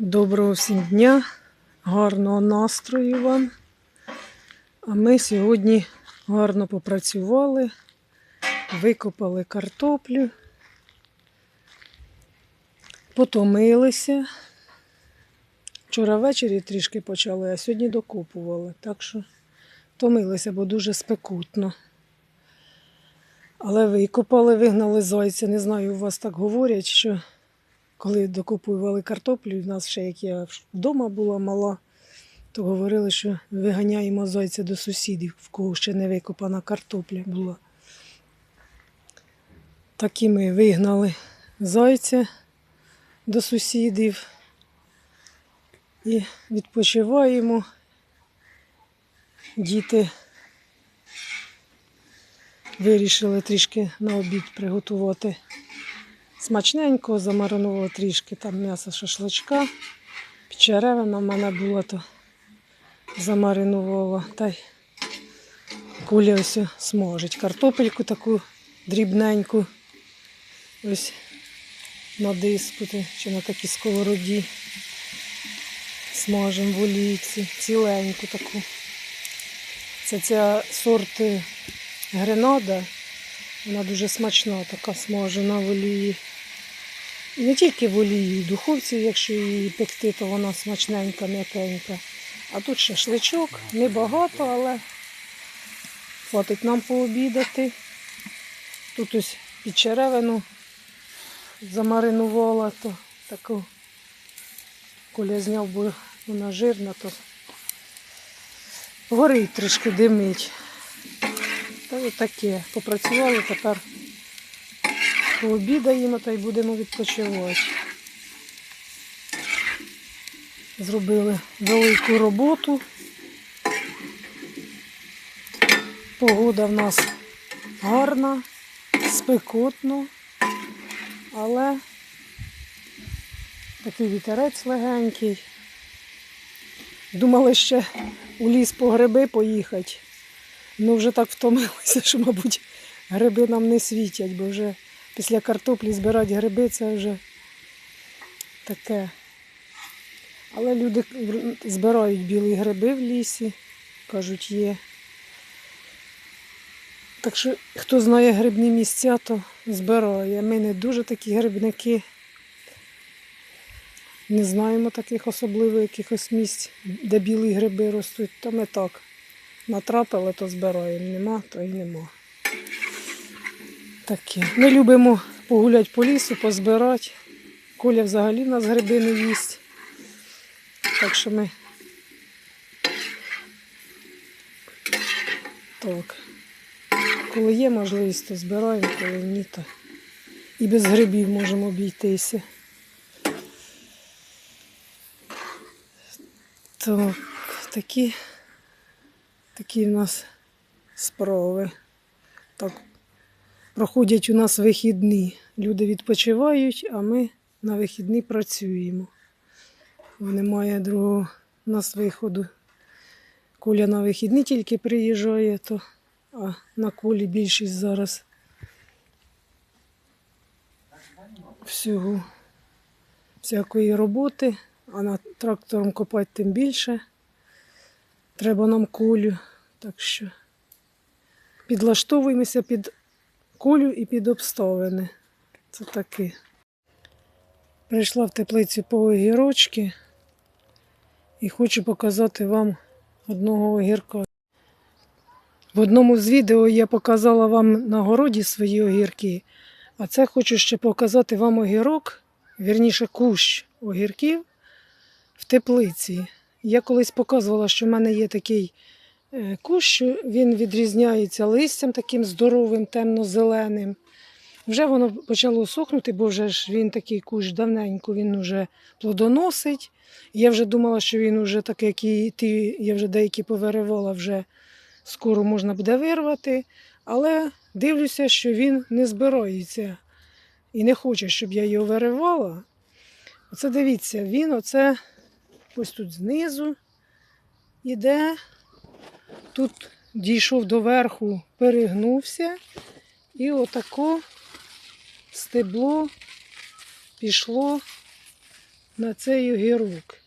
Доброго всім дня, гарного настрою вам. А ми сьогодні гарно попрацювали, викопали картоплю, потомилися. Вчора ввечері трішки почали, а сьогодні докопували. Так що втомилися, бо дуже спекутно. Але викопали, вигнали зайця. Не знаю, у вас так говорять, що коли докупували картоплю, в нас ще як я вдома була мала, то говорили, що виганяємо зайця до сусідів, в кого ще не викопана картопля була. Так і ми вигнали зайця до сусідів і відпочиваємо. Діти вирішили трішки на обід приготувати смачненько, замаринувала трішки там м'ясо шашличка. Печеревина в мене була, то замаринувала. Та й куля ось смажить. Картопельку таку дрібненьку. Ось на диску чи на такій сковороді. Смажемо в олійці, ціленьку таку. Це ця сорт е, гренада. Вона дуже смачна, така смажена в олії. Не тільки в олії, духовці, якщо її пекти, то вона смачненька, м'якенька. А тут шашличок, небагато, але хватить нам пообідати. Тут ось під черевину замаринувала, то таку коля зняв, бо вона жирна, то горить трішки димить. Та й таке. Попрацювали, тепер пообідаємо та й будемо відпочивати. Зробили велику роботу. Погода в нас гарна, спекотно, але такий вітерець легенький. Думали ще у ліс по гриби поїхати. Ну, вже так втомилися, що, мабуть, гриби нам не світять, бо вже після картоплі збирати гриби це вже таке. Але люди збирають білі гриби в лісі, кажуть, є. Так що, хто знає грибні місця, то збирає. Ми не дуже такі грибники. Не знаємо таких особливо якихось місць, де білі гриби ростуть, то ми так. Натрапили, то збираємо. Нема, то й нема. Таке. Ми любимо погуляти по лісу, позбирати. Коля взагалі в нас гриби не їсть. Так що ми так. Коли є можливість, то збираємо, коли ні, то і без грибів можемо обійтися. Так, такі Такі в нас справи. Так, проходять у нас вихідні. Люди відпочивають, а ми на вихідні працюємо. Немає другого у нас виходу. Коля на вихідні тільки приїжджає, то, а на колі більшість зараз всього всякої роботи, а на трактором копати тим більше. Треба нам кулю. Так що підлаштовуємося під кулю і під обставини. Це таке. Прийшла в теплицю по огірочки і хочу показати вам одного огірка. В одному з відео я показала вам на городі свої огірки, а це хочу ще показати вам огірок, вірніше кущ огірків в теплиці. Я колись показувала, що в мене є такий кущ, він відрізняється листям таким здоровим, темно-зеленим. Вже воно почало сохнути, бо вже ж він такий кущ давненько, він вже плодоносить. Я вже думала, що він вже такий, як і ті, я вже деякі повиривала, вже скоро можна буде вирвати. Але дивлюся, що він не збирається і не хоче, щоб я його виривала. Оце дивіться, він оце ось тут знизу іде, тут дійшов до верху, перегнувся, і отако стебло пішло на цей огірок.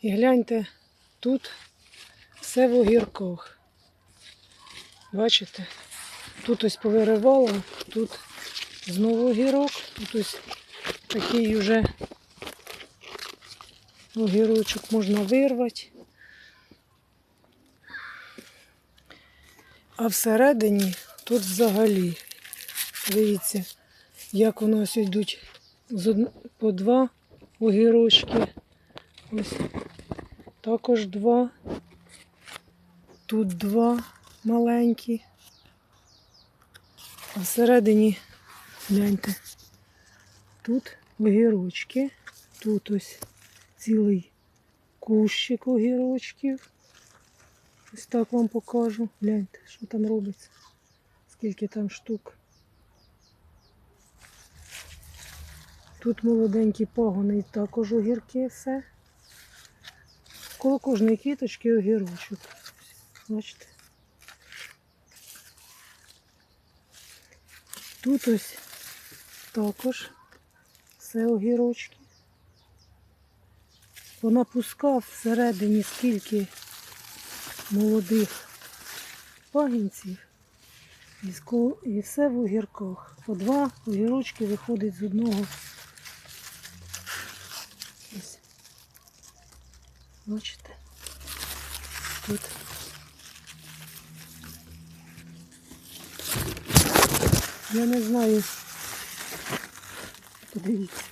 І гляньте, тут все в огірках. Бачите? Тут ось повиривала, тут знову огірок, тут ось такий вже огірочок можна вирвати. А всередині тут взагалі, дивіться, як у нас йдуть по два огірочки. Ось також два. Тут два маленькі. А всередині, гляньте, тут огірочки, тут ось цілий кущик огірочків. Ось так вам покажу. Гляньте, що там робиться. Скільки там штук. Тут молоденькі пагони і також огірки все. Коло кожної квіточки огірочок. Бачите? Тут ось також все огірочки. Понапускав всередині скільки молодих пагінців. І, все в огірках. По два огірочки виходить з одного. Ось. Бачите? Тут. Я не знаю. Подивіться,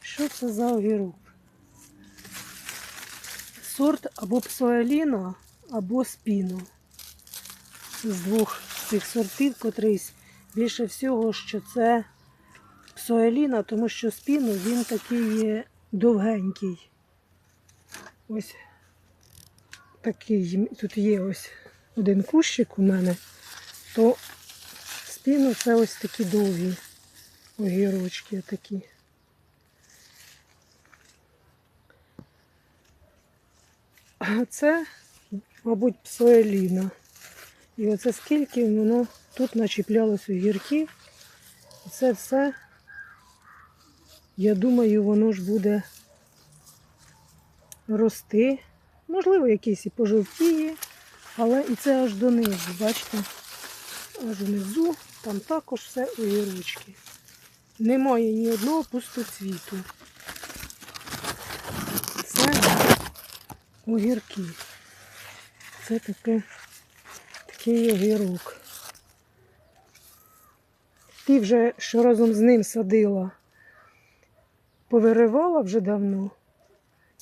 що це за огірок. Сорт або псоеліна, або спіно. З двох цих сортів, котрийсь більше всього, що це псоеліна, тому що спіно він такий є довгенький. Ось такий. Тут є ось один кущик у мене, то спіно це ось такі довгі огірочки такі. А це, мабуть, псоеліна. І оце скільки воно тут начіплялось огірків. І це все, я думаю, воно ж буде рости. Можливо, якийсь і пожовтіє, але і це аж донизу, бачите? Аж внизу, там також все огірочки. Немає ні одного пустоцвіту. Це огірки. Це таке, такий огірок. Ті вже, що разом з ним садила, повиривала вже давно.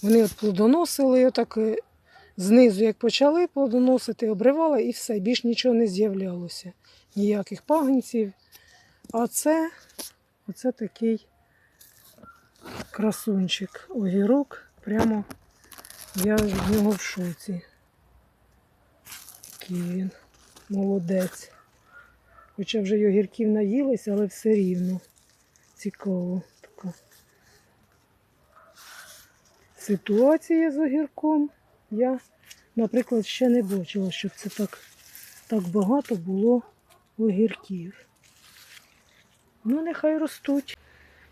Вони от плодоносили, отак е, знизу, як почали плодоносити, обривала і все, більш нічого не з'являлося. Ніяких пагінців. А це, оце такий красунчик, огірок. Прямо я від нього в шоці. Який він молодець. Хоча вже й огірків наїлися, але все рівно цікаво. Така ситуація з огірком. Я, наприклад, ще не бачила, щоб це так, так багато було огірків. Ну, нехай ростуть.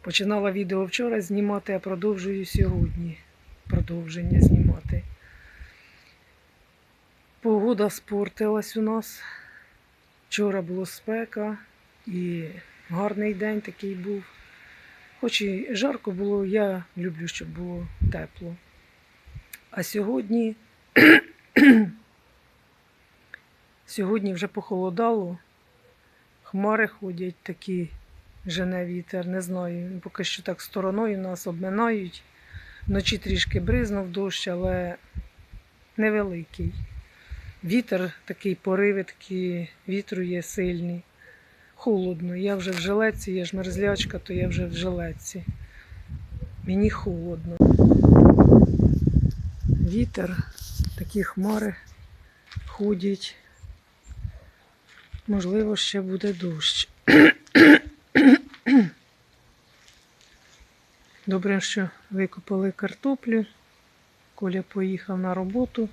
Починала відео вчора знімати, а продовжую сьогодні продовження знімати. Погода спортилась у нас. Вчора було спека і гарний день такий був. Хоч і жарко було, я люблю, щоб було тепло. А сьогодні, сьогодні вже похолодало, хмари ходять такі, жене вітер, не знаю. Поки що так стороною нас обминають. Вночі трішки бризнув дощ, але невеликий. Вітер такий пориви, такі вітру є сильний. Холодно. Я вже в жилетці, я ж мерзлячка, то я вже в жилетці. Мені холодно. Вітер, такі хмари ходять. Можливо, ще буде дощ. Добре, що викопали картоплю. Коля поїхав на роботу.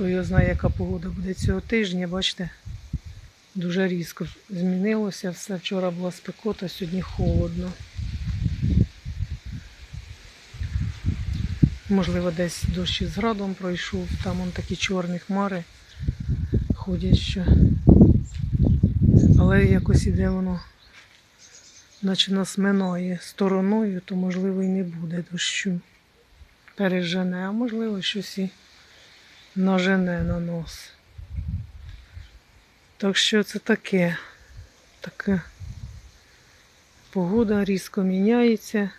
То я знаю, яка погода буде цього тижня. Бачите, дуже різко змінилося все. Вчора була спекота, сьогодні холодно. Можливо, десь дощ із градом пройшов, там он такі чорні хмари ходять що. Але якось іде воно, наче нас минає стороною, то можливо і не буде дощу. Пережене, а можливо щось і нажене на нос. Так що це таке. Таке погода різко міняється.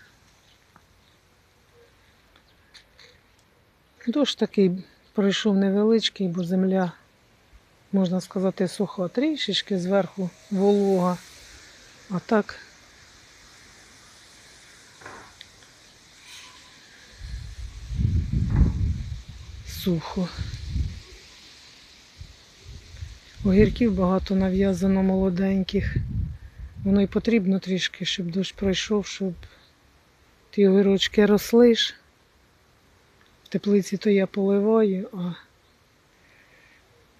Дощ такий пройшов невеличкий, бо земля, можна сказати, суха, трішечки зверху волога. А так сухо. Огірків багато нав'язано молоденьких. Воно й потрібно трішки, щоб дощ пройшов, щоб ті огірочки росли ж. В теплиці то я поливаю, а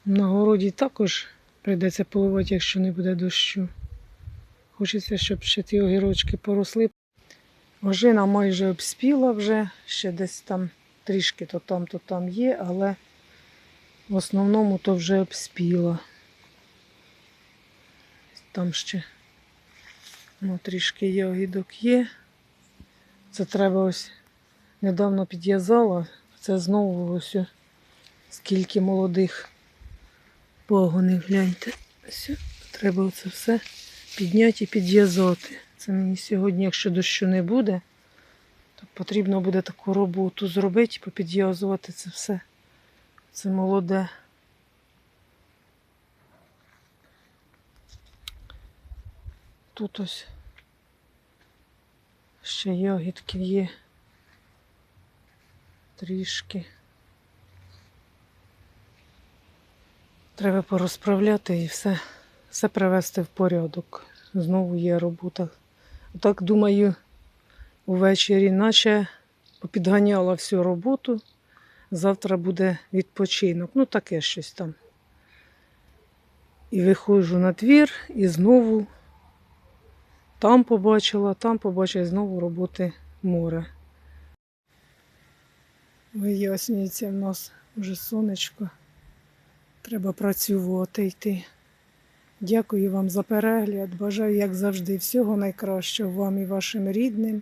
на городі також прийдеться поливати, якщо не буде дощу. Хочеться, щоб ще ті огірочки поросли. Ожина майже обспіла вже, ще десь там трішки то там, то там є, але в основному то вже обспіла. Там ще ну, трішки ягідок є. Це треба ось недавно підв'язала. Це знову ось скільки молодих пагонів, гляньте. Ось треба оце все підняти і підв'язати. Це мені сьогодні, якщо дощу не буде, потрібно буде таку роботу зробити, попідв'язувати це все. Це молоде. Тут ось ще ягідки є. Трішки. Треба порозправляти і все, все привести в порядок. Знову є робота. Так думаю, увечері, наче попідганяла всю роботу. Завтра буде відпочинок. Ну, таке щось там. І виходжу на двір і знову там побачила, там побачила знову роботи море. Вияснюється в нас вже сонечко. Треба працювати йти. Дякую вам за перегляд. Бажаю, як завжди, всього найкращого вам і вашим рідним.